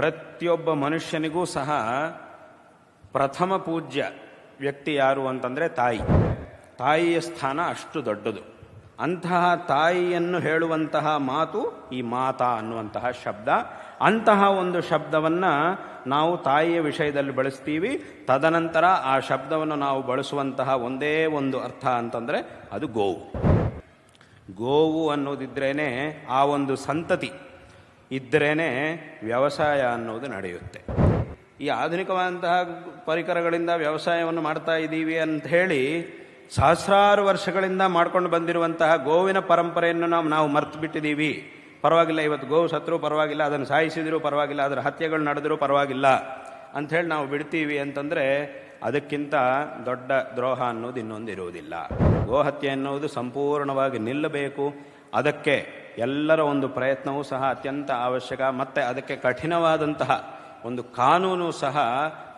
ಪ್ರತಿಯೊಬ್ಬ ಮನುಷ್ಯನಿಗೂ ಸಹ ಪ್ರಥಮ ಪೂಜ್ಯ ವ್ಯಕ್ತಿ ಯಾರು ಅಂತಂದರೆ ತಾಯಿ. ತಾಯಿಯ ಸ್ಥಾನ ಅಷ್ಟು ದೊಡ್ಡದು. ಅಂತಹ ತಾಯಿಯನ್ನು ಹೇಳುವಂತಹ ಮಾತು ಈ ಮಾತಾ ಅನ್ನುವಂತಹ ಶಬ್ದ. ಅಂತಹ ಒಂದು ಶಬ್ದವನ್ನು ನಾವು ತಾಯಿಯ ವಿಷಯದಲ್ಲಿ ಬಳಸ್ತೀವಿ. ತದನಂತರ ಆ ಶಬ್ದವನ್ನು ನಾವು ಬಳಸುವಂತಹ ಒಂದೇ ಒಂದು ಅರ್ಥ ಅಂತಂದರೆ ಅದು ಗೋವು. ಗೋವು ಅನ್ನೋದಿದ್ರೇ ಆ ಒಂದು ಸಂತತಿ. ಇದ್ದರೇನೆ ವ್ಯವಸಾಯ ಅನ್ನೋದು ನಡೆಯುತ್ತೆ. ಈ ಆಧುನಿಕವಾದಂತಹ ಪರಿಕರಗಳಿಂದ ವ್ಯವಸಾಯವನ್ನು ಮಾಡ್ತಾ ಇದ್ದೀವಿ ಅಂತ ಹೇಳಿ ಸಹಸ್ರಾರು ವರ್ಷಗಳಿಂದ ಮಾಡ್ಕೊಂಡು ಬಂದಿರುವಂತಹ ಗೋವಿನ ಪರಂಪರೆಯನ್ನು ನಾವು ನಾವು ಮರ್ತು ಬಿಟ್ಟಿದ್ದೀವಿ ಪರವಾಗಿಲ್ಲ, ಇವತ್ತು ಗೋವು ಸತ್ರು ಪರವಾಗಿಲ್ಲ, ಅದನ್ನು ಸಾಯಿಸಿದ್ರು ಪರವಾಗಿಲ್ಲ, ಅದರ ಹತ್ಯೆಗಳು ನಡೆದರೂ ಪರವಾಗಿಲ್ಲ ಅಂಥೇಳಿ ನಾವು ಬಿಡ್ತೀವಿ ಅಂತಂದರೆ ಅದಕ್ಕಿಂತ ದೊಡ್ಡ ದ್ರೋಹ ಅನ್ನೋದು ಇನ್ನೊಂದು ಇರುವುದಿಲ್ಲ ಗೋಹತ್ಯೆ ಅನ್ನೋದು ಸಂಪೂರ್ಣವಾಗಿ ನಿಲ್ಲಬೇಕು. ಅದಕ್ಕೆ ಎಲ್ಲರ ಒಂದು ಪ್ರಯತ್ನವೂ ಸಹ ಅತ್ಯಂತ ಅವಶ್ಯಕ, ಮತ್ತು ಅದಕ್ಕೆ ಕಠಿಣವಾದಂತಹ ಒಂದು ಕಾನೂನು ಸಹ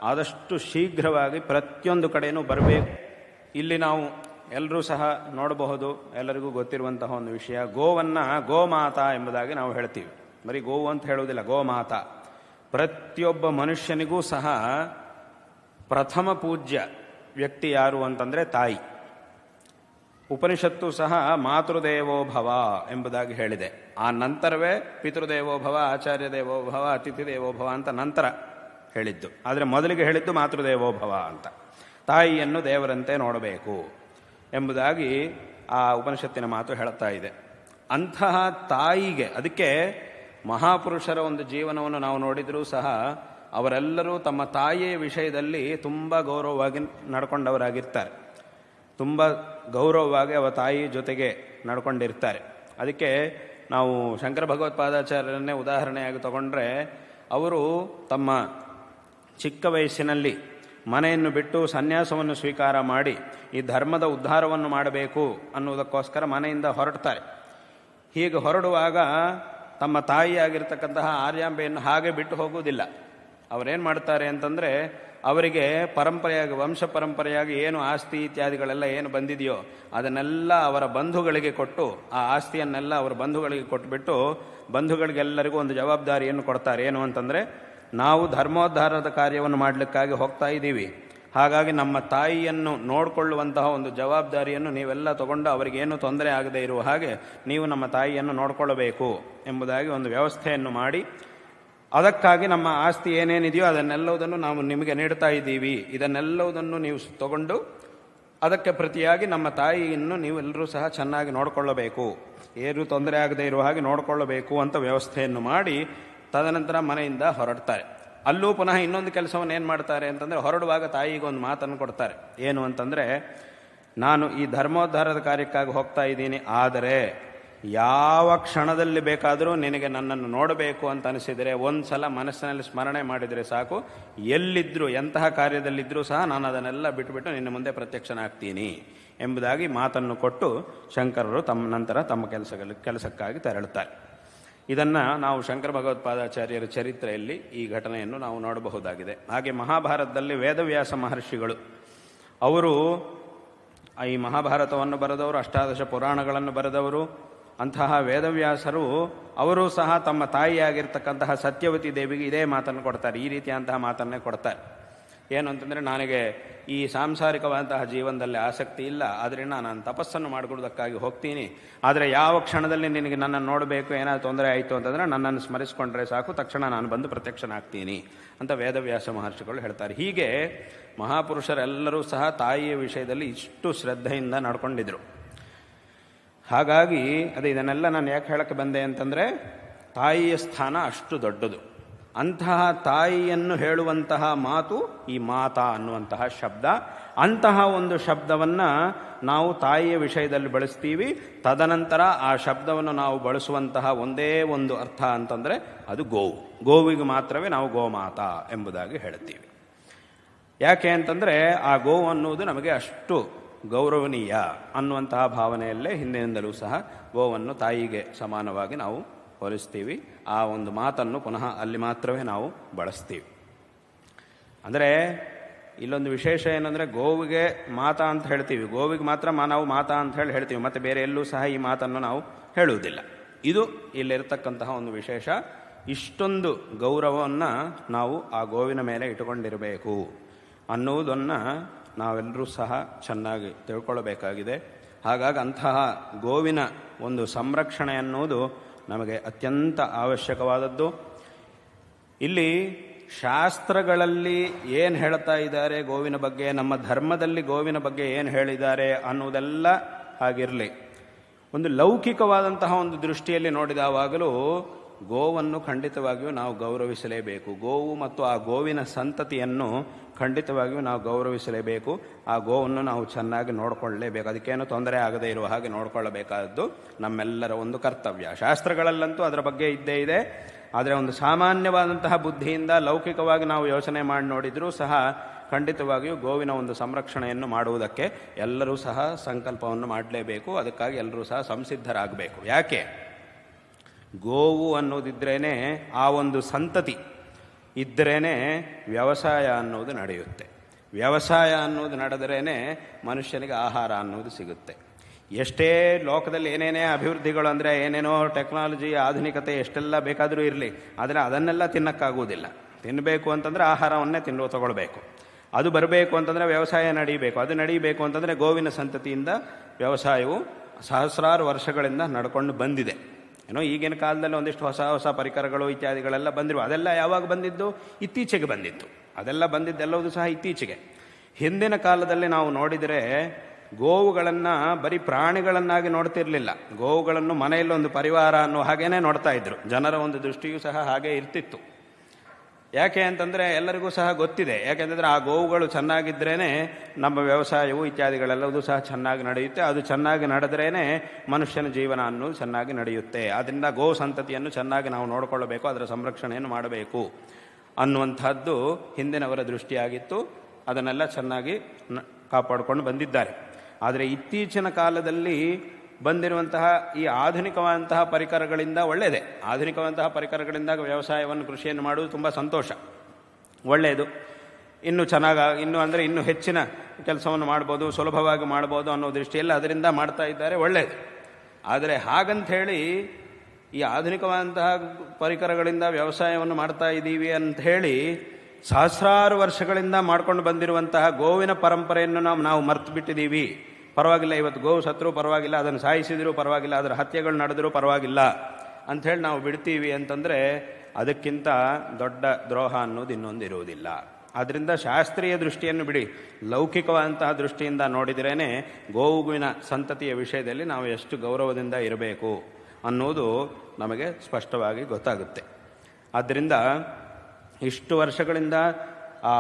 ಆದಷ್ಟು ಶೀಘ್ರವಾಗಿ ಪ್ರತಿಯೊಂದು ಕಡೆಯೂ ಬರಬೇಕು. ಇಲ್ಲಿ ನಾವು ಎಲ್ಲರೂ ಸಹ ನೋಡಬಹುದು, ಎಲ್ಲರಿಗೂ ಗೊತ್ತಿರುವಂತಹ ಒಂದು ವಿಷಯ, ಗೋವನ್ನು ಗೋಮಾತಾ ಎಂಬುದಾಗಿ ನಾವು ಹೇಳ್ತೀವಿ. ಬರೀ ಗೋವು ಅಂತ ಹೇಳುವುದಿಲ್ಲ, ಗೋಮಾತಾ. ಪ್ರತಿಯೊಬ್ಬ ಮನುಷ್ಯನಿಗೂ ಸಹ ಪ್ರಥಮ ಪೂಜ್ಯ ವ್ಯಕ್ತಿ ಯಾರು ಅಂತಂದರೆ ತಾಯಿ. ಉಪನಿಷತ್ತು ಸಹ ಮಾತೃದೇವೋಭವ ಎಂಬುದಾಗಿ ಹೇಳಿದೆ. ಆ ನಂತರವೇ ಪಿತೃದೇವೋಭವ ಆಚಾರ್ಯ ದೇವೋಭವ ಅತಿಥಿ ದೇವೋಭವ ಅಂತ ನಂತರ ಹೇಳಿದ್ದು. ಆದರೆ ಮೊದಲಿಗೆ ಹೇಳಿದ್ದು ಮಾತೃದೇವೋಭವ ಅಂತ. ತಾಯಿಯನ್ನು ದೇವರಂತೆ ನೋಡಬೇಕು ಎಂಬುದಾಗಿ ಆ ಉಪನಿಷತ್ತಿನ ಮಾತು ಹೇಳುತ್ತಾ ಇದೆ. ಅಂತಹ ತಾಯಿಗೆ, ಅದಕ್ಕೆ ಮಹಾಪುರುಷರ ಒಂದು ಜೀವನವನ್ನು ನಾವು ನೋಡಿದರೂ ಸಹ ಅವರೆಲ್ಲರೂ ತಮ್ಮ ತಾಯಿಯ ವಿಷಯದಲ್ಲಿ ತುಂಬ ಗೌರವವಾಗಿ ನಡ್ಕೊಂಡವರಾಗಿರ್ತಾರೆ. ತುಂಬ ಗೌರವವಾಗಿ ಅವ ತಾಯಿ ಜೊತೆಗೆ ನಡ್ಕೊಂಡಿರ್ತಾರೆ. ಅದಕ್ಕೆ ನಾವು ಶಂಕರ ಭಗವತ್ಪಾದಾಚಾರ್ಯರನ್ನೇ ಉದಾಹರಣೆಯಾಗಿ ತಗೊಂಡ್ರೆ, ಅವರು ತಮ್ಮ ಚಿಕ್ಕ ವಯಸ್ಸಿನಲ್ಲಿ ಮನೆಯನ್ನು ಬಿಟ್ಟು ಸನ್ಯಾಸವನ್ನು ಸ್ವೀಕಾರ ಮಾಡಿ, ಈ ಧರ್ಮದ ಉದ್ಧಾರವನ್ನು ಮಾಡಬೇಕು ಅನ್ನುವುದಕ್ಕೋಸ್ಕರ ಮನೆಯಿಂದ ಹೊರಡ್ತಾರೆ. ಹೀಗೆ ಹೊರಡುವಾಗ ತಮ್ಮ ತಾಯಿಯಾಗಿರ್ತಕ್ಕಂತಹ ಆರ್ಯಾಂಬೆಯನ್ನು ಹಾಗೆ ಬಿಟ್ಟು ಹೋಗುವುದಿಲ್ಲ. ಅವರೇನು ಮಾಡ್ತಾರೆ ಅಂತಂದರೆ ಅವರಿಗೆ ಪರಂಪರೆಯಾಗಿ, ವಂಶ ಪರಂಪರೆಯಾಗಿ ಏನು ಆಸ್ತಿ ಇತ್ಯಾದಿಗಳೆಲ್ಲ ಏನು ಬಂದಿದೆಯೋ ಅದನ್ನೆಲ್ಲ ಅವರ ಬಂಧುಗಳಿಗೆ ಕೊಟ್ಟು, ಆ ಆಸ್ತಿಯನ್ನೆಲ್ಲ ಅವರ ಬಂಧುಗಳಿಗೆ ಕೊಟ್ಟುಬಿಟ್ಟು ಬಂಧುಗಳಿಗೆಲ್ಲರಿಗೂ ಒಂದು ಜವಾಬ್ದಾರಿಯನ್ನು ಕೊಡ್ತಾರೆ. ಏನು ಅಂತಂದರೆ, ನಾವು ಧರ್ಮೋದ್ಧಾರದ ಕಾರ್ಯವನ್ನು ಮಾಡಲಿಕ್ಕಾಗಿ ಹೋಗ್ತಾ ಇದ್ದೀವಿ. ಹಾಗಾಗಿ ನಮ್ಮ ತಾಯಿಯನ್ನು ನೋಡಿಕೊಳ್ಳುವಂತಹ ಒಂದು ಜವಾಬ್ದಾರಿಯನ್ನು ನೀವೆಲ್ಲ ತಗೊಂಡು ಅವರಿಗೇನು ತೊಂದರೆ ಆಗದೇ ಇರುವ ಹಾಗೆ ನೀವು ನಮ್ಮ ತಾಯಿಯನ್ನು ನೋಡಿಕೊಳ್ಳಬೇಕು ಎಂಬುದಾಗಿ ಒಂದು ವ್ಯವಸ್ಥೆಯನ್ನು ಮಾಡಿ ಅದಕ್ಕಾಗಿ ನಮ್ಮ ಆಸ್ತಿ ಏನೇನಿದೆಯೋ ಅದನ್ನೆಲ್ಲವುದನ್ನು ನಾವು ನಿಮಗೆ ನೀಡ್ತಾ ಇದ್ದೀವಿ. ಇದನ್ನೆಲ್ಲವುದನ್ನು ನೀವು ತಗೊಂಡು ಅದಕ್ಕೆ ಪ್ರತಿಯಾಗಿ ನಮ್ಮ ತಾಯಿಯನ್ನು ನೀವೆಲ್ಲರೂ ಸಹ ಚೆನ್ನಾಗಿ ನೋಡಿಕೊಳ್ಳಬೇಕು. ಏನು ತೊಂದರೆ ಆಗದೆ ಇರುವ ಹಾಗೆ ನೋಡಿಕೊಳ್ಳಬೇಕು ಅಂತ ವ್ಯವಸ್ಥೆಯನ್ನು ಮಾಡಿ ತದನಂತರ ಮನೆಯಿಂದ ಹೊರಡ್ತಾರೆ. ಅಲ್ಲೂ ಪುನಃ ಇನ್ನೊಂದು ಕೆಲಸವನ್ನು ಏನು ಮಾಡ್ತಾರೆ ಅಂತಂದರೆ ಹೊರಡುವಾಗ ತಾಯಿಗೆ ಒಂದು ಮಾತನ್ನು ಕೊಡ್ತಾರೆ. ಏನು ಅಂತಂದರೆ, ನಾನು ಈ ಧರ್ಮೋದ್ಧಾರದ ಕಾರ್ಯಕ್ಕಾಗಿ ಹೋಗ್ತಾ ಇದ್ದೀನಿ, ಆದರೆ ಯಾವ ಕ್ಷಣದಲ್ಲಿ ಬೇಕಾದರೂ ನಿನಗೆ ನನ್ನನ್ನು ನೋಡಬೇಕು ಅಂತ ಅನಿಸಿದರೆ ಒಂದು ಸಲ ಮನಸ್ಸಿನಲ್ಲಿ ಸ್ಮರಣೆ ಮಾಡಿದರೆ ಸಾಕು. ಎಲ್ಲಿದ್ದರೂ ಎಂತಹ ಕಾರ್ಯದಲ್ಲಿದ್ದರೂ ಸಹ ನಾನು ಅದನ್ನೆಲ್ಲ ಬಿಟ್ಟುಬಿಟ್ಟು ನಿನ್ನ ಮುಂದೆ ಪ್ರತ್ಯಕ್ಷನಾಗ್ತೀನಿ ಎಂಬುದಾಗಿ ಮಾತನ್ನು ಕೊಟ್ಟು ಶಂಕರರು ತಮ್ಮ ನಂತರ ತಮ್ಮ ಕೆಲಸಗಳ, ಕೆಲಸಕ್ಕಾಗಿ ತೆರಳುತ್ತಾರೆ. ಇದನ್ನು ನಾವು ಶಂಕರ ಭಗವತ್ಪಾದಾಚಾರ್ಯರ ಚರಿತ್ರೆಯಲ್ಲಿ ಈ ಘಟನೆಯನ್ನು ನಾವು ನೋಡಬಹುದಾಗಿದೆ. ಹಾಗೆ ಮಹಾಭಾರತದಲ್ಲಿ ವೇದವ್ಯಾಸ ಮಹರ್ಷಿಗಳು, ಅವರು ಈ ಮಹಾಭಾರತವನ್ನು ಬರೆದವರು, ಅಷ್ಟಾದಶ ಪುರಾಣಗಳನ್ನು ಬರೆದವರು ಅಂತಹ ವೇದವ್ಯಾಸರು ಅವರು ಸಹ ತಮ್ಮ ತಾಯಿಯಾಗಿರ್ತಕ್ಕಂತಹ ಸತ್ಯವತಿ ದೇವಿಗೆ ಇದೇ ಮಾತನ್ನು ಕೊಡ್ತಾರೆ. ಈ ರೀತಿಯಂತಹ ಮಾತನ್ನೇ ಕೊಡ್ತಾರೆ. ಏನು ಅಂತಂದರೆ ನನಗೆ ಈ ಸಾಂಸಾರಿಕವಾದಂತಹ ಜೀವನದಲ್ಲಿ ಆಸಕ್ತಿ ಇಲ್ಲ. ಆದ್ದರಿಂದ ನಾನು ತಪಸ್ಸನ್ನು ಮಾಡಿಕೊಡೋದಕ್ಕಾಗಿ ಹೋಗ್ತೀನಿ. ಆದರೆ ಯಾವ ಕ್ಷಣದಲ್ಲಿ ನಿನಗೆ ನನ್ನನ್ನು ನೋಡಬೇಕು, ಏನಾದರೂ ತೊಂದರೆ ಆಯಿತು ಅಂತಂದರೆ ನನ್ನನ್ನು ಸ್ಮರಿಸಿಕೊಂಡ್ರೆ ಸಾಕು, ತಕ್ಷಣ ನಾನು ಬಂದು ಪ್ರತ್ಯಕ್ಷನಾಗ್ತೀನಿ ಅಂತ ವೇದವ್ಯಾಸ ಮಹರ್ಷಿಗಳು ಹೇಳ್ತಾರೆ. ಹೀಗೆ ಮಹಾಪುರುಷರೆಲ್ಲರೂ ಸಹ ತಾಯಿಯ ವಿಷಯದಲ್ಲಿ ಇಷ್ಟು ಶ್ರದ್ಧೆಯಿಂದ ನಡ್ಕೊಂಡಿದ್ರು. ಹಾಗಾಗಿ ಅದು ಇದನ್ನೆಲ್ಲ ನಾನು ಯಾಕೆ ಹೇಳಕ್ಕೆ ಬಂದೆ ಅಂತಂದರೆ ತಾಯಿಯ ಸ್ಥಾನ ಅಷ್ಟು ದೊಡ್ಡದು. ಅಂತಹ ತಾಯಿಯನ್ನು ಹೇಳುವಂತಹ ಮಾತು ಈ ಮಾತಾ ಅನ್ನುವಂತಹ ಶಬ್ದ. ಅಂತಹ ಒಂದು ಶಬ್ದವನ್ನು ನಾವು ತಾಯಿಯ ವಿಷಯದಲ್ಲಿ ಬಳಸ್ತೀವಿ. ತದನಂತರ ಆ ಶಬ್ದವನ್ನು ನಾವು ಬಳಸುವಂತಹ ಒಂದೇ ಒಂದು ಅರ್ಥ ಅಂತಂದರೆ ಅದು ಗೋವು ಗೋವಿಗೆ ಮಾತ್ರವೇ ನಾವು ಗೋಮಾತಾ ಎಂಬುದಾಗಿ ಹೇಳ್ತೀವಿ ಯಾಕೆ ಅಂತಂದರೆ ಆ ಗೋವು ಅನ್ನುವುದು ನಮಗೆ ಅಷ್ಟು ಗೌರವನೀಯ ಅನ್ನುವಂತಹ ಭಾವನೆಯಲ್ಲೇ ಹಿಂದಿನಿಂದಲೂ ಸಹ ಗೋವನ್ನು ತಾಯಿಗೆ ಸಮಾನವಾಗಿ ನಾವು ಹೋಲಿಸ್ತೀವಿ ಆ ಒಂದು ಮಾತನ್ನು ಪುನಃ ಅಲ್ಲಿ ಮಾತ್ರವೇ ನಾವು ಬಳಸ್ತೀವಿ. ಅಂದರೆ ಇಲ್ಲೊಂದು ವಿಶೇಷ ಏನಂದರೆ ಗೋವಿಗೆ ಮಾತಾ ಅಂತ ಹೇಳ್ತೀವಿ. ಗೋವಿಗೆ ಮಾತ್ರ ನಾವು ಮಾತಾ ಅಂತ ಹೇಳಿ ಹೇಳ್ತೀವಿ. ಮತ್ತು ಬೇರೆ ಎಲ್ಲೂ ಸಹ ಈ ಮಾತನ್ನು ನಾವು ಹೇಳುವುದಿಲ್ಲ. ಇದು ಇಲ್ಲಿರತಕ್ಕಂತಹ ಒಂದು ವಿಶೇಷ. ಇಷ್ಟೊಂದು ಗೌರವವನ್ನು ನಾವು ಆ ಗೋವಿನ ಮೇಲೆ ಇಟ್ಟುಕೊಂಡಿರಬೇಕು ಅನ್ನುವುದನ್ನು ನಾವೆಲ್ಲರೂ ಸಹ ಚೆನ್ನಾಗಿ ತಿಳ್ಕೊಳ್ಬೇಕಾಗಿದೆ. ಹಾಗಾಗಿ ಅಂತಹ ಗೋವಿನ ಒಂದು ಸಂರಕ್ಷಣೆ ಅನ್ನುವುದು ನಮಗೆ ಅತ್ಯಂತ ಅವಶ್ಯಕವಾದದ್ದು. ಇಲ್ಲಿ ಶಾಸ್ತ್ರಗಳಲ್ಲಿ ಏನು ಹೇಳ್ತಾ ಇದ್ದಾರೆ ಗೋವಿನ ಬಗ್ಗೆ, ನಮ್ಮ ಧರ್ಮದಲ್ಲಿ ಗೋವಿನ ಬಗ್ಗೆ ಏನು ಹೇಳಿದ್ದಾರೆ ಅನ್ನುವುದೆಲ್ಲ ಆಗಿರಲಿ ಒಂದು ಲೌಕಿಕವಾದಂತಹ ಒಂದು ದೃಷ್ಟಿಯಲ್ಲಿ ನೋಡಿದವಾಗಲೂ ಗೋವನ್ನು ಖಂಡಿತವಾಗಿಯೂ ನಾವು ಗೌರವಿಸಲೇಬೇಕು. ಗೋವು ಮತ್ತು ಆ ಗೋವಿನ ಸಂತತಿಯನ್ನು ಖಂಡಿತವಾಗಿಯೂ ನಾವು ಗೌರವಿಸಲೇಬೇಕು. ಆ ಗೋವನ್ನು ನಾವು ಚೆನ್ನಾಗಿ ನೋಡಿಕೊಳ್ಳಲೇಬೇಕು. ಅದಕ್ಕೇನು ತೊಂದರೆ ಆಗದೇ ಇರುವ ಹಾಗೆ ನೋಡಿಕೊಳ್ಳಬೇಕಾದದ್ದು ನಮ್ಮೆಲ್ಲರ ಒಂದು ಕರ್ತವ್ಯ. ಶಾಸ್ತ್ರಗಳಲ್ಲಂತೂ ಅದರ ಬಗ್ಗೆ ಇದ್ದೇ ಇದೆ. ಆದರೆ ಒಂದು ಸಾಮಾನ್ಯವಾದಂತಹ ಬುದ್ಧಿಯಿಂದ ಲೌಕಿಕವಾಗಿ ನಾವು ಯೋಚನೆ ಮಾಡಿ ನೋಡಿದರೂ ಸಹ ಖಂಡಿತವಾಗಿಯೂ ಗೋವಿನ ಒಂದು ಸಂರಕ್ಷಣೆಯನ್ನು ಮಾಡುವುದಕ್ಕೆ ಎಲ್ಲರೂ ಸಹ ಸಂಕಲ್ಪವನ್ನು ಮಾಡಲೇಬೇಕು. ಅದಕ್ಕಾಗಿ ಎಲ್ಲರೂ ಸಹ ಸಂಸಿದ್ಧರಾಗಬೇಕು. ಯಾಕೆ? ಗೋವು ಅನ್ನೋದಿದ್ರೇ ಆ ಒಂದು ಸಂತತಿ. ಇದ್ದರೇ ವ್ಯವಸಾಯ ಅನ್ನೋದು ನಡೆಯುತ್ತೆ. ವ್ಯವಸಾಯ ಅನ್ನೋದು ನಡೆದ್ರೇ ಮನುಷ್ಯನಿಗೆ ಆಹಾರ ಅನ್ನೋದು ಸಿಗುತ್ತೆ. ಎಷ್ಟೇ ಲೋಕದಲ್ಲಿ ಏನೇನೇ ಅಭಿವೃದ್ಧಿಗಳು ಅಂದರೆ ಏನೇನೋ ಟೆಕ್ನಾಲಜಿ, ಆಧುನಿಕತೆ ಎಷ್ಟೆಲ್ಲ ಬೇಕಾದರೂ ಇರಲಿ, ಆದರೆ ಅದನ್ನೆಲ್ಲ ತಿನ್ನಕ್ಕಾಗುವುದಿಲ್ಲ. ತಿನ್ನಬೇಕು ಅಂತಂದರೆ ಆಹಾರವನ್ನೇ ತಿನ್ನುವ, ತಗೊಳ್ಬೇಕು. ಅದು ಬರಬೇಕು ಅಂತಂದರೆ ವ್ಯವಸಾಯ ನಡೀಬೇಕು. ಅದು ನಡೀಬೇಕು ಅಂತಂದರೆ ಗೋವಿನ ಸಂತತಿಯಿಂದ ವ್ಯವಸಾಯವು ಸಹಸ್ರಾರು ವರ್ಷಗಳಿಂದ ನಡ್ಕೊಂಡು ಬಂದಿದೆ. ಏನೋ ಈಗಿನ ಕಾಲದಲ್ಲಿ ಒಂದಿಷ್ಟು ಹೊಸ ಹೊಸ ಪರಿಕರಗಳು ಇತ್ಯಾದಿಗಳೆಲ್ಲ ಬಂದಿರುವ, ಅದೆಲ್ಲ ಯಾವಾಗ ಬಂದಿದ್ದು? ಇತ್ತೀಚೆಗೆ ಬಂದಿತ್ತು. ಅದೆಲ್ಲ ಬಂದಿದ್ದೆಲ್ಲವೂ ಸಹ ಇತ್ತೀಚೆಗೆ. ಹಿಂದಿನ ಕಾಲದಲ್ಲಿ ನಾವು ನೋಡಿದರೆ ಗೋವುಗಳನ್ನು ಬರೀ ಪ್ರಾಣಿಗಳನ್ನಾಗಿ ನೋಡ್ತಿರಲಿಲ್ಲ. ಗೋವುಗಳನ್ನು ಮನೆಯಲ್ಲೊಂದು ಪರಿವಾರ ಅನ್ನೋ ಹಾಗೇನೆ ನೋಡ್ತಾ ಇದ್ರು. ಜನರ ಒಂದು ದೃಷ್ಟಿಯೂ ಸಹ ಹಾಗೆ ಇರ್ತಿತ್ತು. ಯಾಕೆ ಅಂತಂದರೆ ಎಲ್ಲರಿಗೂ ಸಹ ಗೊತ್ತಿದೆ. ಯಾಕೆಂತಂದರೆ ಆ ಗೋವುಗಳು ಚೆನ್ನಾಗಿದ್ರೇ ನಮ್ಮ ವ್ಯವಸಾಯವು ಇತ್ಯಾದಿಗಳೆಲ್ಲವೂ ಸಹ ಚೆನ್ನಾಗಿ ನಡೆಯುತ್ತೆ. ಅದು ಚೆನ್ನಾಗಿ ನಡೆದ್ರೇ ಮನುಷ್ಯನ ಜೀವನ ಅನ್ನೋದು ಚೆನ್ನಾಗಿ ನಡೆಯುತ್ತೆ. ಆದ್ದರಿಂದ ಗೋ ಸಂತತಿಯನ್ನು ಚೆನ್ನಾಗಿ ನಾವು ನೋಡಿಕೊಳ್ಳಬೇಕು ಅದರ ಸಂರಕ್ಷಣೆಯನ್ನು ಮಾಡಬೇಕು ಅನ್ನುವಂಥದ್ದು ಹಿಂದಿನವರ ದೃಷ್ಟಿಯಾಗಿತ್ತು. ಅದನ್ನೆಲ್ಲ ಚೆನ್ನಾಗಿ ಕಾಪಾಡಿಕೊಂಡು ಬಂದಿದ್ದಾರೆ. ಆದರೆ ಇತ್ತೀಚಿನ ಕಾಲದಲ್ಲಿ ಬಂದಿರುವಂತಹ ಈ ಆಧುನಿಕವಾದಂತಹ ಪರಿಕರಗಳಿಂದ ಒಳ್ಳೆಯದೆ ಆಧುನಿಕವಾದಂತಹ ಪರಿಕರಗಳಿಂದ ವ್ಯವಸಾಯವನ್ನು ಕೃಷಿಯನ್ನು ಮಾಡುವುದು ತುಂಬ ಸಂತೋಷ. ಒಳ್ಳೆಯದು ಇನ್ನು ಚೆನ್ನಾಗಿ, ಇನ್ನು ಅಂದರೆ ಇನ್ನೂ ಹೆಚ್ಚಿನ ಕೆಲಸವನ್ನು ಮಾಡ್ಬೋದು, ಸುಲಭವಾಗಿ ಮಾಡ್ಬೋದು ಅನ್ನೋ ದೃಷ್ಟಿಯಲ್ಲಿ ಅದರಿಂದ ಮಾಡ್ತಾ ಇದ್ದಾರೆ ಒಳ್ಳೆಯದು ಆದರೆ ಹಾಗಂಥೇಳಿ ಈ ಆಧುನಿಕವಾದಂತಹ ಪರಿಕರಗಳಿಂದ ವ್ಯವಸಾಯವನ್ನು ಮಾಡ್ತಾ ಇದ್ದೀವಿ ಅಂತ ಹೇಳಿ ಸಹಸ್ರಾರು ವರ್ಷಗಳಿಂದ ಮಾಡ್ಕೊಂಡು ಬಂದಿರುವಂತಹ ಗೋವಿನ ಪರಂಪರೆಯನ್ನು ನಾವು ನಾವು ಮರ್ತು ಬಿಟ್ಟಿದ್ದೀವಿ ಪರವಾಗಿಲ್ಲ, ಇವತ್ತು ಗೋವು ಸತ್ರು ಪರವಾಗಿಲ್ಲ, ಅದನ್ನು ಸಾಯಿಸಿದರೂ ಪರವಾಗಿಲ್ಲ, ಅದರ ಹತ್ಯೆಗಳು ನಡೆದರೂ ಪರವಾಗಿಲ್ಲ ಅಂಥೇಳಿ ನಾವು ಬಿಡ್ತೀವಿ ಅಂತಂದರೆ ಅದಕ್ಕಿಂತ ದೊಡ್ಡ ದ್ರೋಹ ಅನ್ನೋದು ಇನ್ನೊಂದು ಇರುವುದಿಲ್ಲ. ಆದ್ದರಿಂದ ಶಾಸ್ತ್ರೀಯ ದೃಷ್ಟಿಯನ್ನು ಬಿಡಿ. ಲೌಕಿಕವಾದಂತಹ ದೃಷ್ಟಿಯಿಂದ ನೋಡಿದ್ರೇ ಗೋವುವಿನ ಸಂತತಿಯ ವಿಷಯದಲ್ಲಿ ನಾವು ಎಷ್ಟು ಗೌರವದಿಂದ ಇರಬೇಕು ಅನ್ನೋದು ನಮಗೆ ಸ್ಪಷ್ಟವಾಗಿ ಗೊತ್ತಾಗುತ್ತೆ. ಆದ್ದರಿಂದ ಇಷ್ಟು ವರ್ಷಗಳಿಂದ ಆ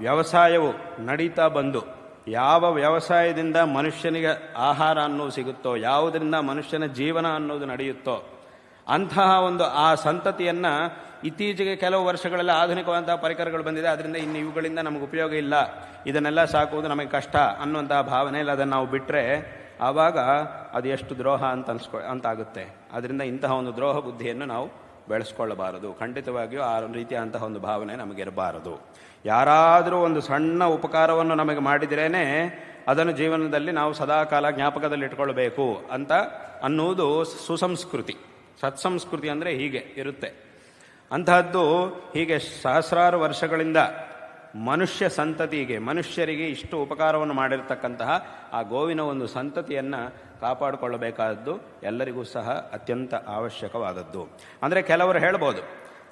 ವ್ಯವಸಾಯವು ನಡೀತಾ ಬಂದು ಯಾವ ವ್ಯವಸಾಯದಿಂದ ಮನುಷ್ಯನಿಗೆ ಆಹಾರ ಅನ್ನೋದು ಸಿಗುತ್ತೋ, ಯಾವುದರಿಂದ ಮನುಷ್ಯನ ಜೀವನ ಅನ್ನೋದು ನಡೆಯುತ್ತೋ, ಅಂತಹ ಒಂದು ಆ ಸಂತತಿಯನ್ನು ಇತ್ತೀಚೆಗೆ ಕೆಲವು ವರ್ಷಗಳಲ್ಲಿ ಆಧುನಿಕವಾದಂತಹ ಪರಿಕರಗಳು ಬಂದಿದೆ. ಅದರಿಂದ ಇನ್ನು ಇವುಗಳಿಂದ ನಮಗೆ ಉಪಯೋಗ ಇಲ್ಲ. ಇದನ್ನೆಲ್ಲ ಸಾಕುವುದು ನಮಗೆ ಕಷ್ಟ ಅನ್ನುವಂತಹ ಭಾವನೆಯಲ್ಲಿ ಅದನ್ನು ನಾವು ಬಿಟ್ಟರೆ ಆವಾಗ ಅದು ಎಷ್ಟು ದ್ರೋಹ ಅಂತ ಅನ್ಸ್ಕೊ ಅಂತಾಗುತ್ತೆ ಅದರಿಂದ ಇಂತಹ ಒಂದು ದ್ರೋಹ ಬುದ್ಧಿಯನ್ನು ನಾವು ಬೆಳೆಸ್ಕೊಳ್ಳಬಾರದು. ಖಂಡಿತವಾಗಿಯೂ ಆ ರೀತಿಯಾದಂತಹ ಒಂದು ಭಾವನೆ ನಮಗಿರಬಾರದು. ಯಾರಾದರೂ ಒಂದು ಸಣ್ಣ ಉಪಕಾರವನ್ನು ನಮಗೆ ಮಾಡಿದ್ರೇ ಅದನ್ನು ಜೀವನದಲ್ಲಿ ನಾವು ಸದಾಕಾಲ ಜ್ಞಾಪಕದಲ್ಲಿಟ್ಕೊಳ್ಬೇಕು ಅಂತ ಅನ್ನುವುದು ಸುಸಂಸ್ಕೃತಿ. ಸತ್ಸಂಸ್ಕೃತಿ ಅಂದರೆ ಹೀಗೆ ಇರುತ್ತೆ. ಅಂತಹದ್ದು ಹೀಗೆ ಸಹಸ್ರಾರು ವರ್ಷಗಳಿಂದ ಮನುಷ್ಯ ಸಂತತಿಗೆ, ಮನುಷ್ಯರಿಗೆ ಇಷ್ಟು ಉಪಕಾರವನ್ನು ಮಾಡಿರ್ತಕ್ಕಂತಹ ಆ ಗೋವಿನ ಒಂದು ಸಂತತಿಯನ್ನು ಕಾಪಾಡಿಕೊಳ್ಳಬೇಕಾದದ್ದು ಎಲ್ಲರಿಗೂ ಸಹ ಅತ್ಯಂತ ಅವಶ್ಯಕವಾದದ್ದು. ಅಂದರೆ ಕೆಲವರು ಹೇಳ್ಬೋದು,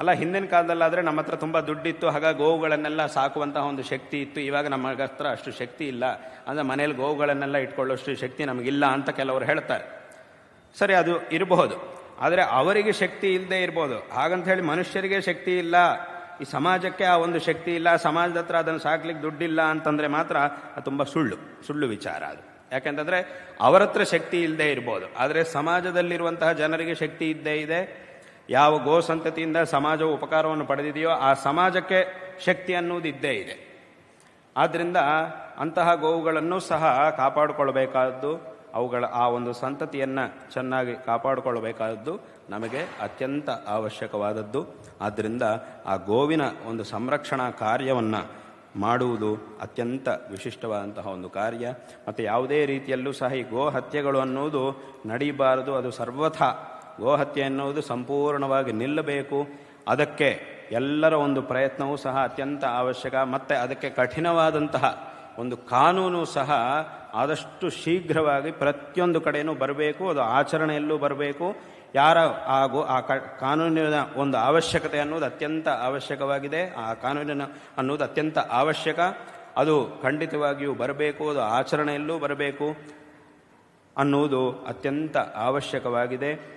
ಅಲ್ಲ ಹಿಂದಿನ ಕಾಲದಲ್ಲಾದರೆ ನಮ್ಮ ಹತ್ರ ತುಂಬ ದುಡ್ಡಿತ್ತು ಹಾಗಾಗಿ ಗೋವುಗಳನ್ನೆಲ್ಲ ಸಾಕುವಂತಹ ಒಂದು ಶಕ್ತಿ ಇತ್ತು, ಇವಾಗ ನಮ್ಮ ಹತ್ರ ಅಷ್ಟು ಶಕ್ತಿ ಇಲ್ಲ, ಅಂದರೆ ಮನೇಲಿ ಗೋವುಗಳನ್ನೆಲ್ಲ ಇಟ್ಕೊಳ್ಳೋಷ್ಟು ಶಕ್ತಿ ನಮಗಿಲ್ಲ ಅಂತ ಕೆಲವರು ಹೇಳ್ತಾರೆ. ಸರಿ, ಅದು ಇರಬಹುದು, ಆದರೆ ಅವರಿಗೆ ಶಕ್ತಿ ಇಲ್ಲದೆ ಇರ್ಬೋದು, ಹಾಗಂತ ಹೇಳಿ ಮನುಷ್ಯರಿಗೆ ಶಕ್ತಿ ಇಲ್ಲ ಈ ಸಮಾಜಕ್ಕೆ ಆ ಒಂದು ಶಕ್ತಿ ಇಲ್ಲ, ಸಮಾಜದ ಹತ್ರ ಅದನ್ನು ಸಾಕ್ಲಿಕ್ಕೆ ದುಡ್ಡಿಲ್ಲ ಅಂತಂದರೆ ಮಾತ್ರ ಅದು ತುಂಬ ಸುಳ್ಳು ಸುಳ್ಳು ವಿಚಾರ ಅದು. ಯಾಕೆಂತಂದರೆ ಅವರ ಹತ್ರ ಶಕ್ತಿ ಇಲ್ಲದೆ ಇರ್ಬೋದು. ಆದರೆ ಸಮಾಜದಲ್ಲಿರುವಂತಹ ಜನರಿಗೆ ಶಕ್ತಿ ಇದ್ದೇ ಇದೆ. ಯಾವ ಗೋ ಸಂತತಿಯಿಂದ ಸಮಾಜವು ಉಪಕಾರವನ್ನು ಪಡೆದಿದೆಯೋ ಆ ಸಮಾಜಕ್ಕೆ ಶಕ್ತಿ ಅನ್ನುವುದು ಇದ್ದೇ ಇದೆ. ಆದ್ದರಿಂದ ಅಂತಹ ಗೋವುಗಳನ್ನು ಸಹ ಕಾಪಾಡಿಕೊಳ್ಬೇಕಾದ್ದು ಅವುಗಳ ಆ ಒಂದು ಸಂತತಿಯನ್ನು ಚೆನ್ನಾಗಿ ಕಾಪಾಡಿಕೊಳ್ಳಬೇಕಾದದ್ದು ನಮಗೆ ಅತ್ಯಂತ ಅವಶ್ಯಕವಾದದ್ದು. ಆದ್ದರಿಂದ ಆ ಗೋವಿನ ಒಂದು ಸಂರಕ್ಷಣಾ ಕಾರ್ಯವನ್ನು ಮಾಡುವುದು ಅತ್ಯಂತ ವಿಶಿಷ್ಟವಾದಂತಹ ಒಂದು ಕಾರ್ಯ. ಮತ್ತು ಯಾವುದೇ ರೀತಿಯಲ್ಲೂ ಸಹ ಈ ಗೋ ಹತ್ಯೆಗಳು ಅನ್ನುವುದು ನಡೀಬಾರದು. ಅದು ಸರ್ವಥಾ ಗೋಹತ್ಯೆ ಅನ್ನುವುದು ಸಂಪೂರ್ಣವಾಗಿ ನಿಲ್ಲಬೇಕು. ಅದಕ್ಕೆ ಎಲ್ಲರ ಒಂದು ಪ್ರಯತ್ನವೂ ಸಹ ಅತ್ಯಂತ ಅವಶ್ಯಕ. ಮತ್ತು ಅದಕ್ಕೆ ಕಠಿಣವಾದಂತಹ ಒಂದು ಕಾನೂನು ಸಹ ಆದಷ್ಟು ಶೀಘ್ರವಾಗಿ ಪ್ರತಿಯೊಂದು ಕಡೆಯೂ ಬರಬೇಕು, ಅದು ಆಚರಣೆಯಲ್ಲೂ ಬರಬೇಕು. ಯಾರ ಹಾಗೂ ಆ ಕಾನೂನಿನ ಒಂದು ಅವಶ್ಯಕತೆ ಅನ್ನೋದು ಅತ್ಯಂತ ಅವಶ್ಯಕವಾಗಿದೆ. ಆ ಕಾನೂನಿನ ಅನ್ನೋದು ಅತ್ಯಂತ ಅವಶ್ಯಕ. ಅದು ಖಂಡಿತವಾಗಿಯೂ ಬರಬೇಕು, ಅದು ಆಚರಣೆಯಲ್ಲೂ ಬರಬೇಕು ಅನ್ನುವುದು ಅತ್ಯಂತ ಅವಶ್ಯಕವಾಗಿದೆ.